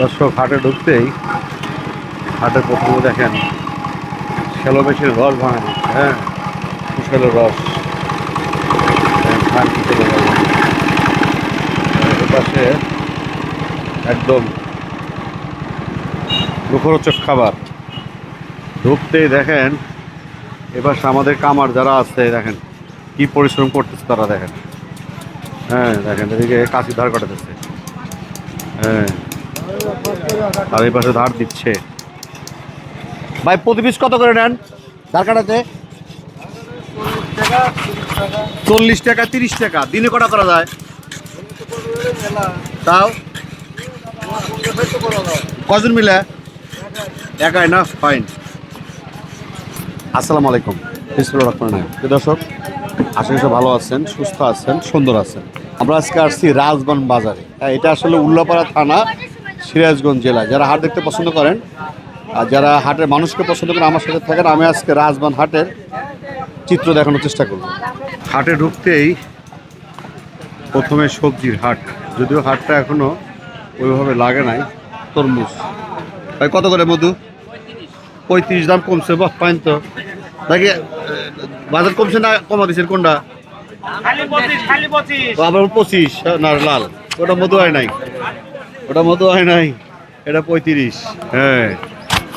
দর্শক, হাটে ঢুকতেই হাটের প্রথমে দেখেন শ্যালো মেশিনের রস ভাঙা হ্যাঁ? কুশালের রস। আর এর পাশে একদম মুখরোচক খাবার। ঢুকতেই দেখেন এবার আমাদের কামার যারা আছে, দেখেন কি পরিশ্রম করতেছে তারা দেখেন। হ্যাঁ দেখেন এদিকে কাশি ধার কাটাতেছে। হ্যাঁ। আর এই পাশে ধার দিচ্ছে। ভাই প্রতি পিস কত করে নেন? ধার কাটাতে? চল্লিশ টাকা তিরিশ টাকা। দিনে কটা করা যায়? তাও? কজন মিলে? একাই না? ফাইন আসসালামু আলাইকুম। রহমান দর্শক আশা করি সব ভালো আছেন সুস্থ আছেন সুন্দর আছেন। আমরা আজকে আসছি রাজবান বাজারে। হ্যাঁ, এটা আসলে উল্লাপাড়া থানা। সিরাজগঞ্জ জেলা। যারা হাট দেখতে পছন্দ করেন আর যারা হাটের মানুষকে পছন্দ করেন আমার সাথে থাকেন। আমি আজকে রাজবান হাটের চিত্র দেখানোর চেষ্টা করব। হাটে ঢুকতেই প্রথমে সবজির হাট। যদিও হাটটা এখনও ওইভাবে লাগে নাই তরমুজ। ভাই কত করে মধু? পঁয়ত্রিশ দাম কমছে বাহ পাইন তো। নাকি বাজার কমছে না কমা দিচ্ছেন কোনটা? আবার পঁচিশ না লাল। ওটা মধু হয় নাই। ওটা মতো হয় নাই। এটা পঁয়ত্রিশ। হ্যাঁ।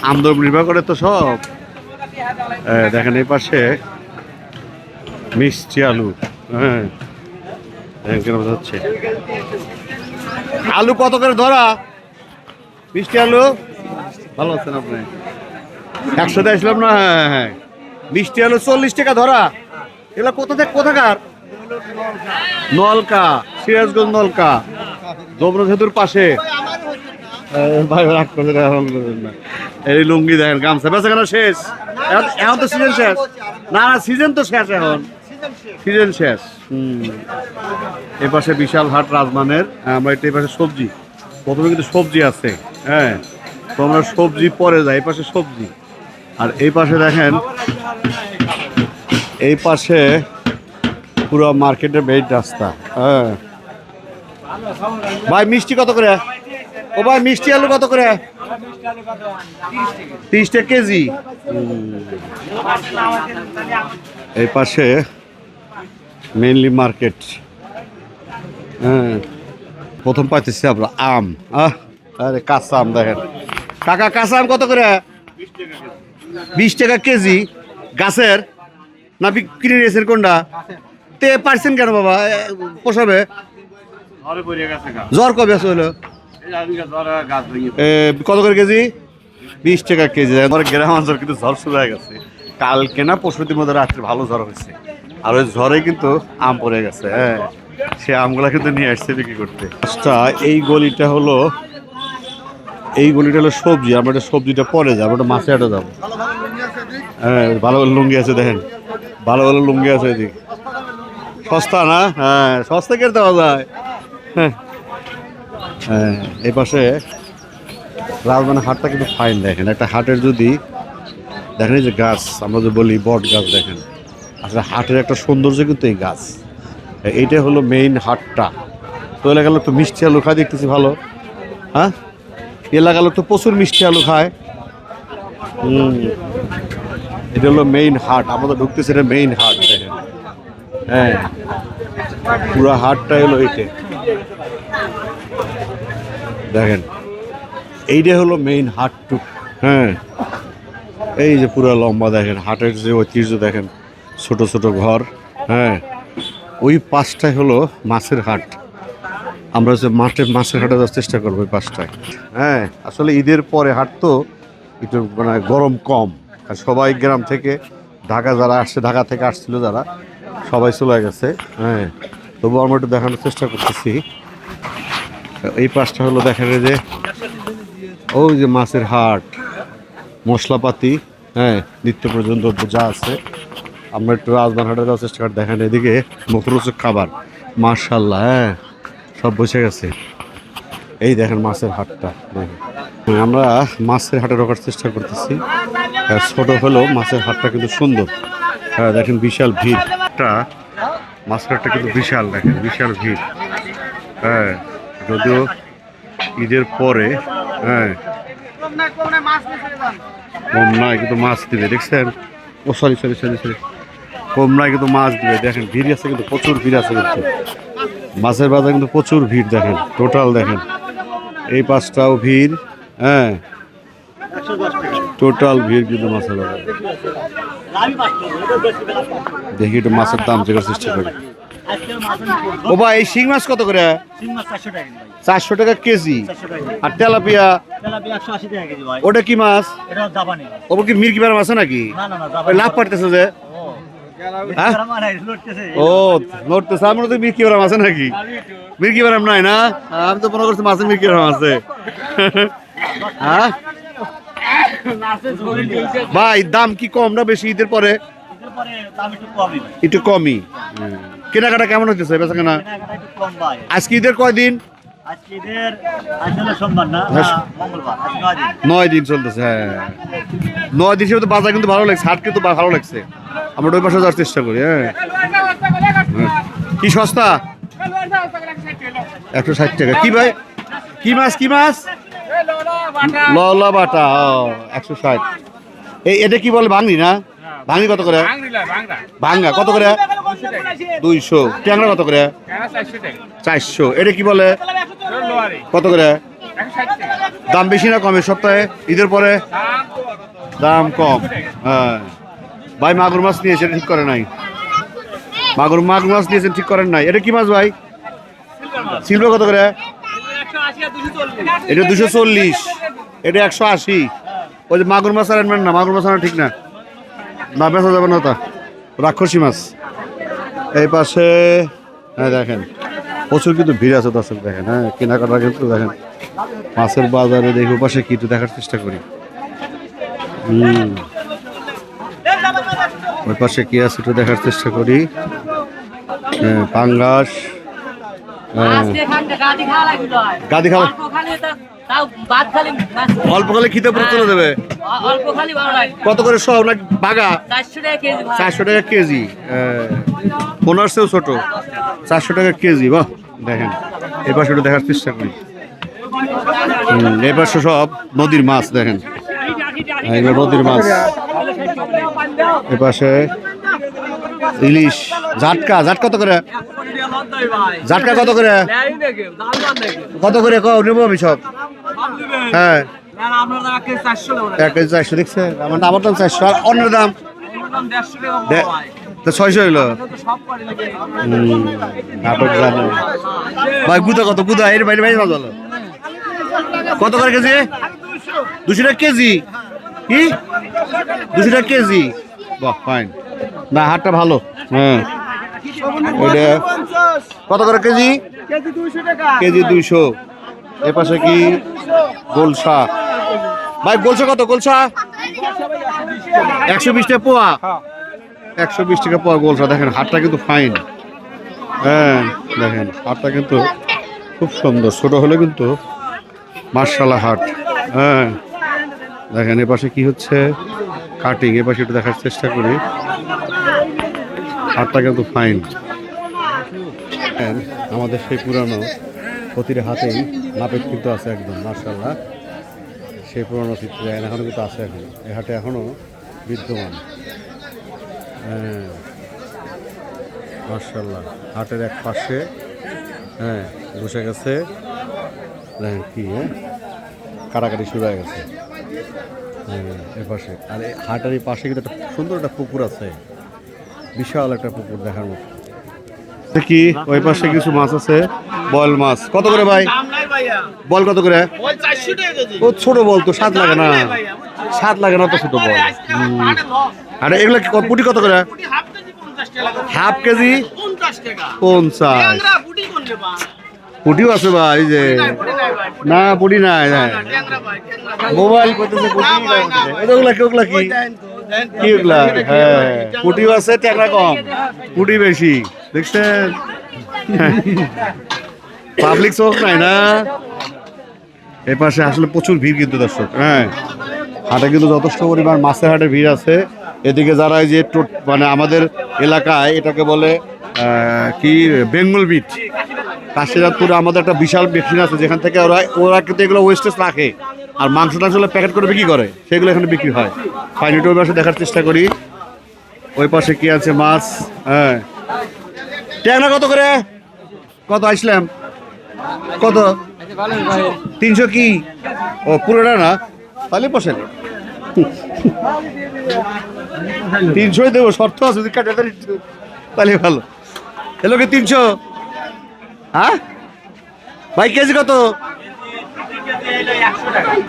আমদম নির্ভর করে তো সব। হ্যাঁ দেখেন এই পাশে মিষ্টি আলু। হ্যাঁ। কেন যাচ্ছে আলু কত করে ধরা? মিষ্টি আলু? ভালো আছেন আপনি? একশোতে আসলাম না? হ্যাঁ হ্যাঁ। মিষ্টি আলু চল্লিশ টাকা ধরা। এগুলো কোথা থেকে কোথাকার? নলকা, সিরাজগঞ্জ নলকা। যমুনা সেতুর পাশে ভাই, রাগ। এই লুঙ্গি দেখেন, গামছা। বেচা কেন শেষ? এখন- তো সিজন শেষ। না না সিজন তো শেষ এখন। সিজন শেষ। হুম। এই পাশে বিশাল হাট রাজমানের, আমরা এটা এই পাশে সবজি। প্রথমে কিন্তু সবজি আছে। হ্যাঁ তো আমরা সবজি পরে যাই। এই পাশে সবজি। আর এই পাশে দেখেন, এই পাশে পুরো মার্কেটের বেড রাস্তা। হ্যাঁ। ভাই, মিষ্টি কত করে? ও ভাই, মিষ্টি আলু কত করে? তিরিশ টাকা কেজি। এই পাশে মেইনলি মার্কেট হ্যাঁ প্রথম পাইতেছি আমরা, আম। আরে, কাঁচা আম দেখেন। কাকা, কাঁচা আম কত করে? বিশ টাকা কেজি। গাছের? না বিক্রি নিয়েছেন কোনটা? তে পারছেন কেন বাবা? পোষাবে? জ্বর কবে আছে হলো? কত করে কেজি? বিশ টাকা কেজি। আমার গ্রাম অঞ্চল কিন্তু ঝড় শুরু হয়ে গেছে। কালকে না পশুদির মধ্যে রাত্রে ভালো ঝড় হয়েছে। আর ওই ঝড়ে কিন্তু আম পড়ে গেছে হ্যাঁ। সে আমগুলা কিন্তু নিয়ে আসছে বিক্রি করতে। আচ্ছা এই গলিটা হলো এই গলিটা হলো সবজি। আমরা এটা সবজিটা পরে যাব ওটা মাছে আটা যাব। হ্যাঁ ভালো ভালো লুঙ্গি আছে দেখেন। ভালো ভালো লুঙ্গি আছে এদিক। সস্তা না? হ্যাঁ সস্তা কেটে দেওয়া যায়। হ্যাঁ। হ্যাঁ পাশে রাজমানের হাটটা কিন্তু ফাইন দেখেন। একটা হাটের যদি দেখেন যে গাছ, আমরা যে বলি বট গাছ দেখেন, আসলে হাটের একটা সৌন্দর্য কিন্তু এই গাছ। এইটা হলো মেইন হাটটা। তো এলাকার লোক তো মিষ্টি আলু খায়, দেখতেছি ভালো। হ্যাঁ? এলাকার লোক তো প্রচুর মিষ্টি আলু খায়। হুম। এটা হলো মেইন হাট। আমাদের ঢুকতেছে এটা মেইন হাট দেখেন। হ্যাঁ। পুরো হাটটা হলো এইটা। দেখেন এইটা হলো মেইন হাটটুক হ্যাঁ। এই যে পুরো লম্বা দেখেন, হাটের যে ঐতিহ্য দেখেন, ছোট ছোট ঘর হ্যাঁ। ওই পাশটাই হলো মাছের হাট। আমরা যে মাঠে, মাছের হাটে যাওয়ার চেষ্টা করব ওই পাশটায় হ্যাঁ আসলে ঈদের পরে হাট তো একটু মানে গরম কম। আর সবাই গ্রাম থেকে, ঢাকা যারা আসছে, ঢাকা থেকে আসছিল যারা, সবাই চলে গেছে হ্যাঁ। তবু আমরা একটু দেখানোর চেষ্টা করতেছি। এই পাশটা হলো দেখা যায় যে ওই যে মাছের হাট, মশলাপাতি হ্যাঁ নিত্য পর্যন্ত যা আছে। আমরা একটু রাজবান হাটে যাওয়ার চেষ্টা করি, দেখেন এদিকে মুখরোচক খাবার মার্শাল্লাহ হ্যাঁ সব বসে গেছে। এই দেখেন মাছের হাটটা, দেখেন। আমরা মাছের হাটে ঢোকার চেষ্টা করতেছি। ছোট হলেও মাছের হাটটা কিন্তু সুন্দর। হ্যাঁ দেখেন বিশাল ভিড়টা মাছের হাটটা কিন্তু বিশাল, দেখেন বিশাল ভিড়। হ্যাঁ যদিও ঈদের পরে হ্যাঁ। কম না কম না মাছ নিয়ে চলে যান কম নয় কিন্তু মাছ দিবে, দেখছেন? ও সরি সরি সরি সরি কম নয় কিন্তু মাছ দিবে, দেখেন, ভিড় আছে কিন্তু প্রচুর ভিড় আছে কিন্তু। মাছের বাজার কিন্তু প্রচুর ভিড়, দেখেন টোটাল দেখেন। এই পাঁচটাও ভিড় হ্যাঁ। টোটাল ভিড় কিন্তু মাছের বাজার। দেখি একটু মাছের দাম জায়গার চেষ্টা করি। ও ভাই এই শিং মাছ কত করে? চারশো টাকা কেজি আর তেলাপিয়া? ওটা কি মাছ? ওপর কি মির্কি বেড়াম আছে নাকি? লাভ পারতেছে যে। হ্যাঁ? ও নড়তেছে আমার তো আছে নাকি? নাই না? আমি তো মনে করছি মাছের আছে। হ্যাঁ? ভাই দাম কি কম না বেশি ঈদের পরে? একটু কমই। কেনাকাটা কেমন হচ্ছে বেচা কেনা আজকে ঈদের কয়দিন নয় দিন চলতেছে হ্যাঁ। নয় দিন হিসেবে তো বাজার কিন্তু ভালো লাগছে হাট কিন্তু ভালো লাগছে। আমরা ওই পাশে যাওয়ার চেষ্টা করি হ্যাঁ। কি সস্তা? একশো ষাট টাকা। কি ভাই? কি মাছ কি মাছ? ললা বাটা একশো ষাট। এই এটা কি বলে ভাঙনি না? ভাঙনি কত করে? ভাঙ্গা কত করে? দুইশো। ট্যাংরা কত করে? চারশো। এটা কি বলে? কত করে? দাম বেশি না কমে? সপ্তাহে? ঈদের পরে? দাম কম। হ্যাঁ। ভাই, মাগুর মাছ নিয়েছেন ঠিক করে নাই? মাগুর মাগুর মাছ নিয়েছেন ঠিক করেন নাই? এটা কি মাছ ভাই? সিলভার কত করে? এটা দুশো চল্লিশ। এটা একশো আশি। ওই যে মাগুর মাছ আর আনবেন না, মাগুর মাছ আনা ঠিক না। না, বেচা যাবে না তা। রাক্ষসী মাছ। এই পাশে হ্যাঁ দেখেন প্রচুর কিন্তু ভিড় আছে দর্শক দেখেন হ্যাঁ কেনাকাটা কিন্তু দেখেন। মাছের বাজারে দেখি পাশে কি একটু দেখার চেষ্টা করি। হুম। ওই পাশে কি আছে একটু দেখার চেষ্টা করি। হ্যাঁ, পাঙ্গাস হ্যাঁ, গাদি খাওয়া অল্প খালি তাও ভাত খালি অল্প খালে খিদে পুরো চলে দেবে অল্প খালি ভালো লাগে। কত করে সব বাগা চারশো টাকা কেজি চারশো টাকা কেজি। পনেরো ছোট। চারশো টাকা কেজি বাহ দেখেন। এই পাশে একটু দেখার চেষ্টা করি। হুম, এই পাশে সব নদীর মাছ দেখেন। হ্যাঁ, এগুলো নদীর মাছ। এ পাশে ইলিশ জাটকা। জাট কত করে? জাটকা কত করে? কত করে নেব আমি সব। হ্যাঁ। এক কেজি চারশো আমার আমার দাম চারশো। আর অন্যের দাম? তো ছয়শো হইল? হুম, নাটক জানে ভাই গুদা কত? গুদা এর বাইরে বাইরে মাছ ভালো কত করে কেজি? দুশো টাকা কেজি। কি? দুশো টাকা কেজি? বাহ ফাইন না হাটটা ভালো। হ্যাঁ। ওইটা কত করে কেজি? কেজি দুইশো। এ পাশে কি গোলসা? ভাই, গোলসা কত? গোলসা? একশো বিশ টাকা পোয়া। একশো বিশ টাকা পোয়া গোলসা। দেখেন হাটটা কিন্তু ফাইন হ্যাঁ দেখেন হাটটা কিন্তু খুব সুন্দর। ছোট হলে কিন্তু মার্শালা হাট হ্যাঁ দেখেন, এ পাশে কি হচ্ছে? কাটিং এ পাশে একটু দেখার চেষ্টা করি। হাটটা কিন্তু ফাইন আমাদের সেই পুরানো প্রতিটা হাতেই নাপেক কিন্তু আছে একদম মার্শাল্লাহ সেই পুরানো চিত্র এখনও কিন্তু আছে এখন। এই হাটে এখনও বিদ্যমান। হ্যাঁ। মার্শাল্লাহ হাটের এক পাশে হ্যাঁ বসে গেছে। দেখেন কি হ্যাঁ? কাটাকাটি শুরু হয়ে গেছে। হ্যাঁ এ পাশে। আর এই হাটের এই পাশে কিন্তু একটা সুন্দর একটা পুকুর আছে। বিশাল একটা পুকুর দেখার মতো। কি ওই পাশে কিছু মাছ আছে। বল মাছ। কত করে ভাই? বল কত করে? ও ছোট বল তো স্বাদ লাগে না। স্বাদ লাগে না তো ছোট বল। আরে এগুলো কি পুটি কত করে? হাফ কেজি পঞ্চাশ পুটিও আছে ভাই যে। না পুটি নাই মোবাইল করতেছে ওগুলা কি ওগুলা কি? কি ওগুলা? হ্যাঁ। পুটিও আছে ট্যাংরা কম। পুটি বেশি দেখছেন? পাবলিক চোখ নাই না? এই পাশে আসলে প্রচুর ভিড় কিন্তু দর্শক হ্যাঁ। হাটে কিন্তু যথেষ্ট পরিমাণ মাছের হাটে ভিড় আছে। এদিকে যারা এই যে মানে আমাদের এলাকায় এটাকে বলে কি, বেঙ্গল বিট। কাশিরাতপুরে আমাদের একটা বিশাল মেশিন আছে, যেখান থেকে ওরা ওরা কিন্তু এগুলো ওয়েস্টেজ রাখে। আর মাংস টাংস প্যাকেট করে বিক্রি করে, সেগুলো এখানে বিক্রি হয়। ফাইনিট ওই পাশে দেখার চেষ্টা করি। ওই পাশে কি আছে মাছ? হ্যাঁ। ট্যাংরা কত করে? কত আসলাম কত? তিনশো কি? ও, পুরোটা না? তাহলে বসেন তিনশোই দেবো, শর্ত আছে তাহলে ভালো। এলো কি তিনশো? হ্যাঁ? ভাই, কেজি কত?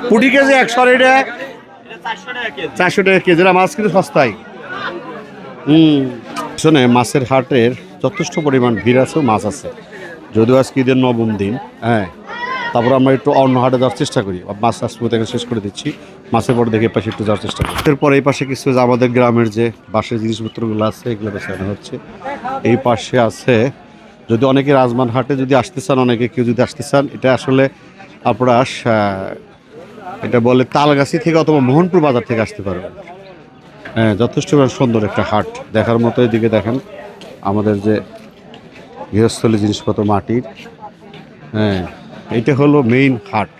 পুটি কেজি, একশো চারশো টাকা কেজি মাছ কিন্তু সস্তায়। হুম। শোনে, মাছের হাটের যথেষ্ট পরিমাণ ভিড় আছে মাছ আছে। যদিও আজকে ঈদের নবম দিন হ্যাঁ তারপর আমরা একটু অন্য হাটে যাওয়ার চেষ্টা করি। মাছ আজকে থেকে শেষ করে দিচ্ছি। মাছের পরে দেখে পাশে একটু যাওয়ার চেষ্টা করি। এরপর এই পাশে কিছু আমাদের গ্রামের যে বাসের জিনিসপত্রগুলো আছে, এগুলো বেচানো হচ্ছে। এই পাশে আছে, যদি অনেকে রাজমান হাটে যদি আসতে চান, অনেকে কেউ যদি আসতে চান, এটা আসলে আপনারা এটা বলে তালগাছি থেকে অথবা মোহনপুর বাজার থেকে আসতে পারবেন। হ্যাঁ যথেষ্ট সুন্দর একটা হাট। দেখার মতো এদিকে দেখেন, আমাদের যে গৃহস্থলী জিনিসপত্র, মাটির। হ্যাঁ এইটা হলো মেইন হাট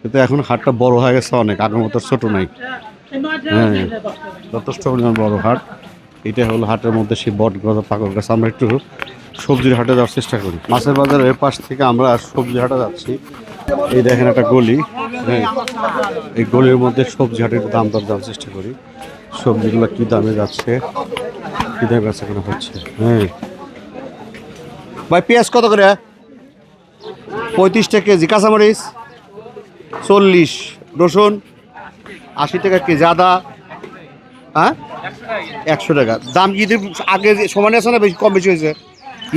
কিন্তু এখন হাটটা বড় হয়ে গেছে অনেক, আগের মতো ছোট নাই। হ্যাঁ যথেষ্ট পরিমাণ বড় হাট এটা হলো হাটের মধ্যে সেই বট গাছ পাকড় গাছ। আমরা একটু সবজির হাটে যাওয়ার চেষ্টা করি। মাছের বাজারের পাশ থেকে আমরা সবজি হাটে যাচ্ছি। এই দেখেন একটা গলি। হ্যাঁ এই গলির মধ্যে সবজি হাটের দাম দর দেওয়ার চেষ্টা করি। সবজিগুলো কী দামে যাচ্ছে, কি দামে বেচা কেনা হচ্ছে। হ্যাঁ ভাই পেঁয়াজ কত করে? পঁয়ত্রিশ টাকা কেজি কাঁচামরিচ চল্লিশ রসুন আশি টাকা কেজি আদা হ্যাঁ? একশো টাকা। দাম ঈদের আগে যে সমানে আছে না বেশি কম বেশি হয়েছে?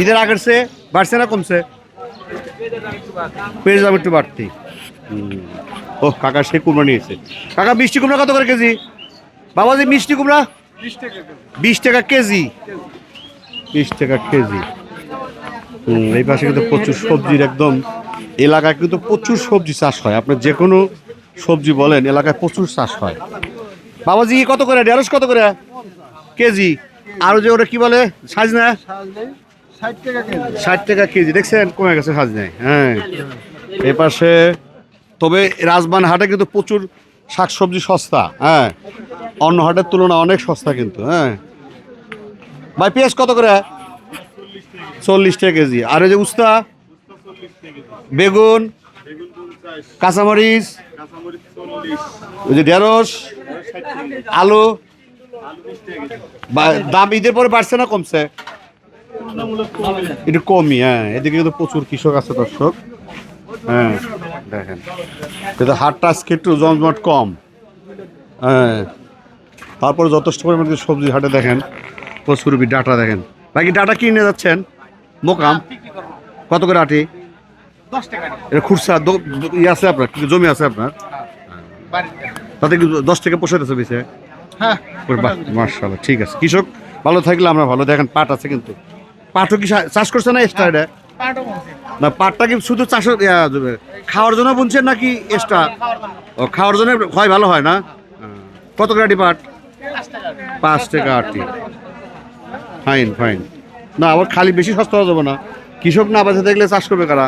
ঈদের আগের চেয়ে বাড়ছে না কমছে? পেঁয়াজ দাম একটু বাড়তি। ও কাকা সে কুমড়া নিয়েছে। কাকা মিষ্টি কুমড়া কত করে কেজি? বাবাজি মিষ্টি কুমড়া? বিশ টাকা কেজি। বিশ টাকা কেজি। এই পাশে কিন্তু প্রচুর সবজির একদম এলাকায় কিন্তু প্রচুর সবজি চাষ হয়। আপনার যে কোনো সবজি বলেন, এলাকায় প্রচুর চাষ হয়। বাবাজি, কত করে? ঢেঁড়স কত করে? কেজি? আর যে ওটা কি বলে? টাকা কেজি ষাট টাকা কেজি। দেখছেন, কমে গেছে সাজনায় হ্যাঁ। এই পাশে, তবে রাজবান হাটে কিন্তু প্রচুর শাকসবজি সস্তা। হ্যাঁ। অন্য হাটের তুলনায় অনেক সস্তা কিন্তু। হ্যাঁ। ভাই, পেঁয়াজ কত করে? চল্লিশ টাকা কেজি। আর এই যে উস্তা, বেগুন, কাঁচামরিচ, ওই যে ঢেঁড়স, আলু দাম ঈদের পরে বাড়ছে না কমছে? একটু কমই হ্যাঁ। এদিকে কিন্তু প্রচুর কৃষক আছে, দর্শক। হ্যাঁ দেখেন। কিন্তু হাটটা আজকে একটু জমজমাট কম। হ্যাঁ। তারপরে যথেষ্ট পরিমাণে সবজি হাটে দেখেন, প্রচুর ডাটা দেখেন। বাকি ডাটা কিনে যাচ্ছেন? মোকাম? কত করে আটি? এটা খুরসা দ- আছে আপনার? জমি আছে আপনার? তাতে কি দশ টাকা পোষাইতেছে বেশি? হ্যাঁ মার্শাল্লাহ ঠিক আছে। কৃষক ভালো থাকলে আমরা ভালো। দেখেন পাট আছে কিন্তু। পাটও কি চাষ করছে না এক্সট্রা এটা? না পাটটা কি শুধু চাষ খাওয়ার জন্য বুনছেন নাকি এক্সট্রা ও খাওয়ার জন্য হয় ভালো হয় না? কত করে আটি পাট? পাঁচ টাকা আটি। ফাইন ফাইন না আবার খালি বেশি সস্তা হয়ে যাবে না। কৃষক না বাঁচে দেখলে চাষ করবে কারা?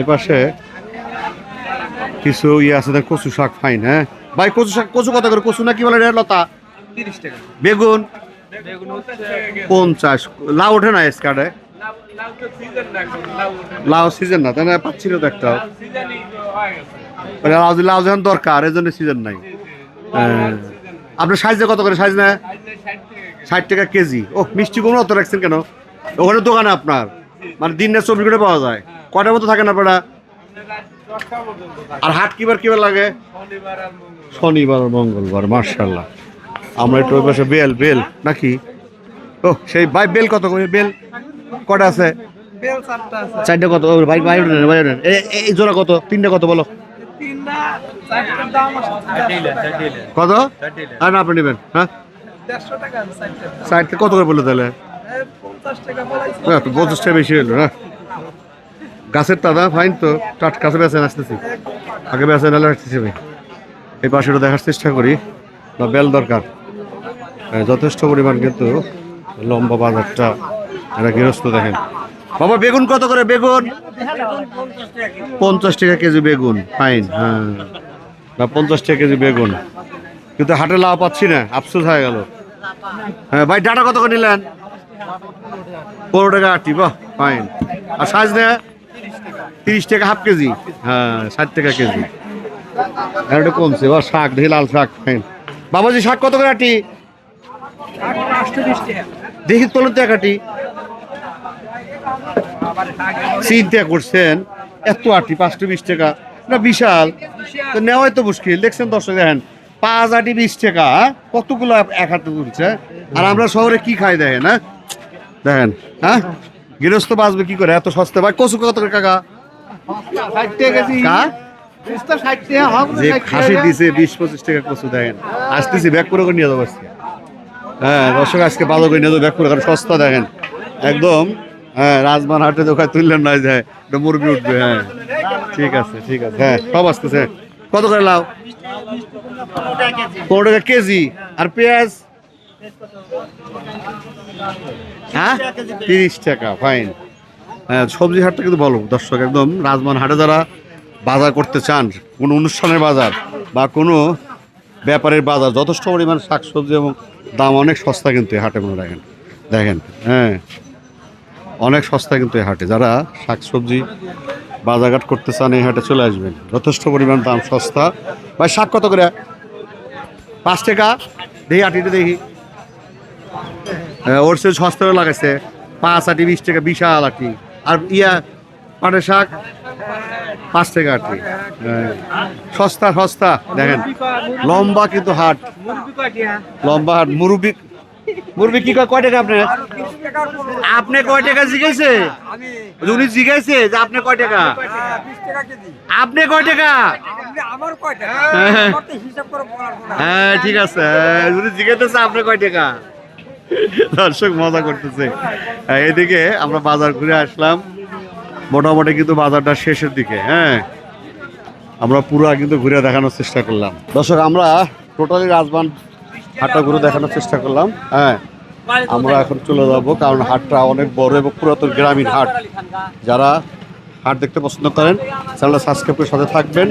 এ পাশে কিছু ইয়ে আছে কচু শাক ফাইন হ্যাঁ? ভাই কচু শাক কচু কত করে? কচু না কি বলে লতা? বেগুন? পঞ্চাশ লাউ ওঠে না স্কার্টে লাউ সিজন না তাই না। পাচ্ছিল তো একটা। লাউ লাউ যখন দরকার এই জন্য সিজন নাই। হ্যাঁ। আপনার সাইজে কত করে? সাইজ না? ষাট টাকা কেজি। ও মিষ্টি কুমড়ো অত রাখছেন কেন? ওখানে দোকানে আপনার। মানে দিন দিনের চব্বিশ ঘণ্টা পাওয়া যায়। কটার মতো থাকেন আপনারা? আর হাট কিবার কিবার লাগে? শনিবার আর শনিবার মঙ্গলবার মার্শাল্লাহ আমরা একটু ওই পাশে বেল বেল নাকি? ও সেই ভাই বেল কত করে? বেল কটা আছে? বেল চারটা কত? ভাই ভাই ভাই এই- জোড়া কত? তিনটে কত বলো? কত? আর না আপনি নেবেন হ্যাঁ? সাইডকে কত করে বলল তাহলে? পঞ্চাশ টাকা বেশি হলো না? গাছের দাদা ফাইন তো। টাট কাছে বেছেন আসতেছি। আগে বেছেন নাহলে আসতেছি ভাই এই পাশেটা দেখার চেষ্টা করি বা বেল দরকার। যথেষ্ট পরিমাণ কিন্তু লম্বা বাজারটা এটা গৃহস্থ দেখেন। বাবা বেগুন কত করে? বেগুন? পঞ্চাশ টাকা কেজি বেগুন ফাইন হ্যাঁ। না পঞ্চাশ টাকা কেজি বেগুন। কিন্তু হাটে লাভ পাচ্ছি না আফসোস হয়ে গেল। হ্যাঁ ভাই, ডাটা কত করে নিলেন? পনেরো টাকা আটটি, বাহ ফাইন আর সাইজ নেয়? তিরিশ টাকা হাফ কেজি? হ্যাঁ ষাট টাকা কেজি। আর একটু কমছে বা শাক, দেখি লাল শাক ফাইন বাবাজি, শাক কত করে আটি দেখি তোলেন তো এক আটি চিন্তা করছেন, এত আটি পাঁচটা বিশ টাকা। না, বিশাল। তো নেওয়াই তো মুশকিল, দেখছেন দর্শক, দেখেন। পাঁচ আটি বিশ টাকা হ্যাঁ? কতগুলো এক হাতে তুলছে? আর আমরা শহরে কি খাই দেখেন হ্যাঁ? দেখেন হ্যাঁ? গৃহস্থ বাঁচবে কি করে? এত সস্তা। ভাই কচু কত কাকা টাকা যে খাসি দিছে বিশ পঁচিশ কচু দেখেন। আসতেছি ব্যাগ করে নিয়ে যাব হ্যাঁ দর্শক আজকে বাজার করে নিয়ে যাব ব্যাগ করে কারণ সস্তা দেখেন। একদম হ্যাঁ রাজমান হাটে দোকান তুললেন না যায় একটা মুরগি উঠবে হ্যাঁ। ঠিক আছে ঠিক আছে হ্যাঁ সব আসতেছে। কত করে লাও? পনেরো টাকা কেজি। আর পেঁয়াজ? হ্যাঁ? তিরিশ টাকা ফাইন হ্যাঁ সবজি হাটটা কিন্তু বলো দর্শক, একদম রাজমান হাটে যারা বাজার করতে চান, কোনো অনুষ্ঠানের বাজার বা কোনো ব্যাপারের বাজার, যথেষ্ট পরিমাণ শাকসবজি এবং দাম অনেক সস্তা কিন্তু এই হাটে, মনে রাখেন। দেখেন হ্যাঁ অনেক সস্তা কিন্তু এই হাটে। যারা শাকসবজি বাজারঘাট করতে চান এই হাটে চলে আসবেন। যথেষ্ট পরিমাণ দাম সস্তা। ভাই শাক কত করে? পাঁচ টাকা। দেখি আটিটা দেখি। হ্যাঁ, ওর সে সস্তা লাগাইছে। পাঁচ আটি বিশ টাকা বিশাল আটি। আর ইয়া পাটের শাক? পাঁচ টাকা আটি। হ্যাঁ, সস্তা সস্তা। দেখেন লম্বা কিন্তু হাট। লম্বা হাট মুরব্বি মুরব্বি কি কয় টাকা আপনার? আপনি কয় টাকা আমি উনি জিজ্ঞাসে যে আপনি কয় টাকা? আপনি কয় টাকা? হ্যাঁ। ঠিক আছে। হ্যাঁ, উনি জিজ্ঞাসা আপনি কয় টাকা? দর্শক মজা করতেছে। হ্যাঁ, এদিকে আমরা বাজার ঘুরে আসলাম। মোটামুটি কিন্তু বাজারটা শেষের দিকে হ্যাঁ। আমরা পুরো কিন্তু ঘুরে দেখানোর চেষ্টা করলাম। দর্শক আমরা টোটালি রাজবান হাটটা ঘুরে দেখানোর চেষ্টা করলাম। হ্যাঁ আমরা এখন চলে যাব, কারণ হাটটা অনেক বড় এবং পুরাতন গ্রামীণ হাট। যারা হাট দেখতে পছন্দ করেন, চ্যানেলটা সাবস্ক্রাইব করে সাথে থাকবেন।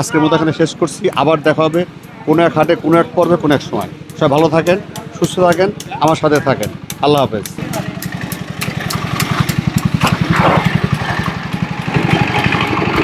আজকের মতো এখানে শেষ করছি। আবার দেখা হবে কোনো এক হাটে, কোনো এক পর্বে, কোনো এক সময়। সবাই ভালো থাকেন, সুস্থ থাকেন, আমার সাথে থাকেন। আল্লাহ হাফেজ।